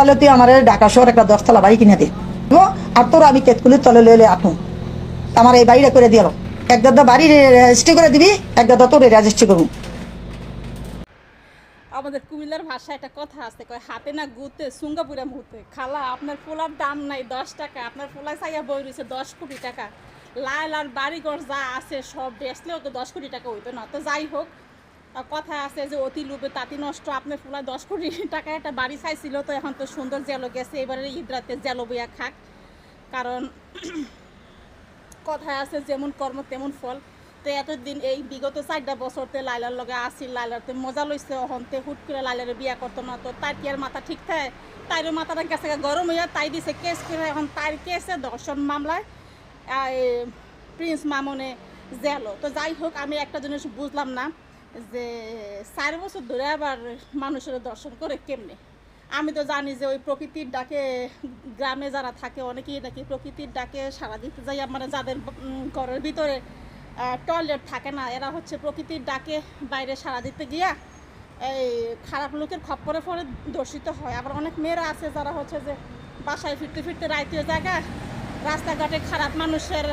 তাহলে তুই আমার ঢাকা শহর একটা দশতলা বাড়ি কিনে দে। আর তোর আমি কেতকুলির তলে লইলে আটু। আমার এই বাড়িটা করে দিয়ে এক দাদা বাড়ি রেজিস্ট্রি করে দিবি, এক দাদা তোর রেজিস্ট্রি করব। আমাদের কুমিল্লার ভাষায় একটা কথা আছে, কয়, হাতে না গুতে সুঙ্গাপুরে মুহূর্তে। খালা, আপনার পোলার দাম নাই দশ টাকা, আপনার পোলা চাইয়া বই রয়েছে দশ কোটি টাকা। লাল আর বাড়িঘর যা আছে সব বেচলেও তো দশ কোটি টাকা হইতো না। তো যাই হোক কথা আছে যে অতি লোভে তাঁতি নষ্ট আপনার পোলা দশ কোটি টাকা একটা বাড়ি চাইছিল, তো এখন তো সুন্দর জেলো গেছে, এবারে ঈদ রাতে জেলো বইয়া খাক। কারণ কথা আছে যেমন কর্ম তেমন ফল। তো এতদিন এই বিগত চারটা বছরতে লাইলার লগে আসিল লাইলারতে মজা লইছে, অহন্তে হুট করে লাইলারে বিয়া করতো না, তো তার কি আর মাথা ঠিক থাকে? তাইরও মাথাটা গেছে গরম হইয়া, তাই দিছে কেস করে, এখন তার কেসে দর্শন মামলায় প্রিন্স মামনে জেলো তো যাই হোক, আমি একটা জিনিস বুঝলাম না যে চার বছর ধরে আবার মানুষের দর্শন করে কেমনে? আমি তো জানি যে ওই প্রকৃতির ডাকে গ্রামে যারা থাকে, অনেকেই নাকি প্রকৃতির ডাকে সারা দিতে যাই মানে যাদের ঘরের ভিতরে টয়লেট থাকে না, এরা হচ্ছে প্রকৃতির ডাকে বাইরে সারা দিতে গিয়া এই খারাপ লোকের খপ্পরে পরে দর্শিত হয়। আবার অনেক মেয়েরা আছে যারা হচ্ছে যে বাসায় ফিরতে ফিরতে রাইতীয় জায়গায় রাস্তাঘাটে খারাপ মানুষের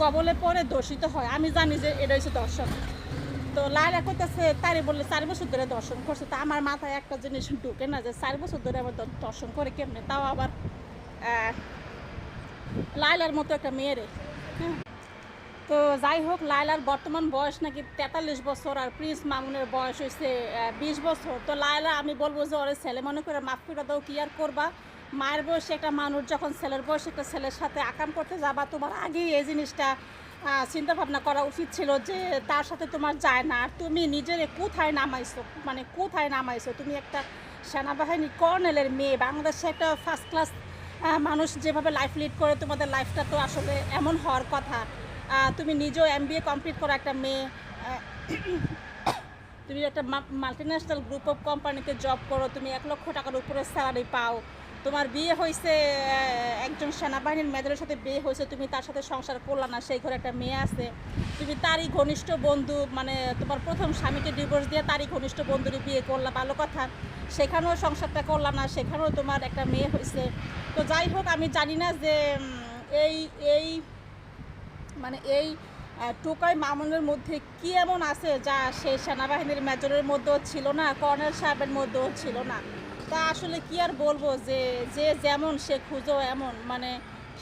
কবলে পড়ে দর্শিত হয়। আমি জানি যে এটা হচ্ছে দর্শন। তো লাইলা কইতেছে তারে বললে চার বছর ধরে দর্শন করছে। তো আমার মাথায় একটা জিনিস ঢুকে না যে চার বছর ধরে আবার দর্শন করে কেমনে? তাও আবার আহ, লাইলার মতো একটা মেয়েরে। তো যাই হোক লাইলার বর্তমান বয়স নাকি তেতাল্লিশ বছর আর প্রিন্স মামুনের বয়স হয়েছে বিশ বছর। তো লাইলা আমি বলব যে ওরে ছেলে মনে করে মাফ করে দাও কি আর করবা? মায়ের বয়সে একটা মানুষ, যখন ছেলের বয়সে একটা ছেলের সাথে আকাম করতে যাবা, তোমার আগেই এই জিনিসটা চিন্তা ভাবনা করা উচিত ছিল যে তার সাথে তোমার যায় না। আর তুমি নিজের কোথায় নামাইছো? মানে কোথায় নামাইছো? তুমি একটা সেনাবাহিনী কর্নেলের মেয়ে, বাংলাদেশে একটা ফার্স্ট ক্লাস মানুষ যেভাবে লাইফ লিড করে, তোমাদের লাইফটা তো আসলে এমন হওয়ার কথা। তুমি নিজেও এম কমপ্লিট করা একটা মেয়ে তুমি একটা মাল্টি ন্যাশনাল গ্রুপ অফ কোম্পানিতে জব করো, তুমি এক লক্ষ টাকার উপরে স্যালারি পাও। তোমার বিয়ে হয়েছে একজন সেনাবাহিনীর মেজরের সাথে বিয়ে হয়েছে তুমি তার সাথে সংসার করলা না, সেই ঘরে একটা মেয়ে আছে। তুমি তারই ঘনিষ্ঠ বন্ধু মানে তোমার প্রথম স্বামীকে ডিভোর্স দিয়ে তারই ঘনিষ্ঠ বন্ধুরই বিয়ে করলা, ভালো কথা। সেখানেও সংসারটা করলা না, সেখানেও তোমার একটা মেয়ে হয়েছে তো যাই হোক, আমি জানি না যে এই এই মানে এই টোকাই মামুনের মধ্যে কি এমন আছে যা সেই সেনাবাহিনীর মেজরের মধ্যেও ছিল না, কর্নেল সাহেবের মধ্যেও ছিল না। তা আসলে কি আর বলব যে যে যেমন সে খুঁজো এমন। মানে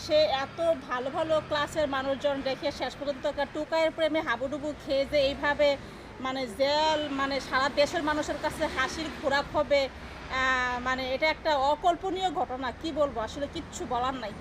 সে এত ভালো ভালো ক্লাসের মানুষজন রেখে শেষ পর্যন্ত টুকায়ের প্রেমে হাবুডুবু খেয়ে যে এইভাবে মানে জেল মানে সারা দেশের মানুষের কাছে হাসির খোরাক হবে মানে এটা একটা অকল্পনীয় ঘটনা, কি বলব? আসলে কিচ্ছু বলার নাই।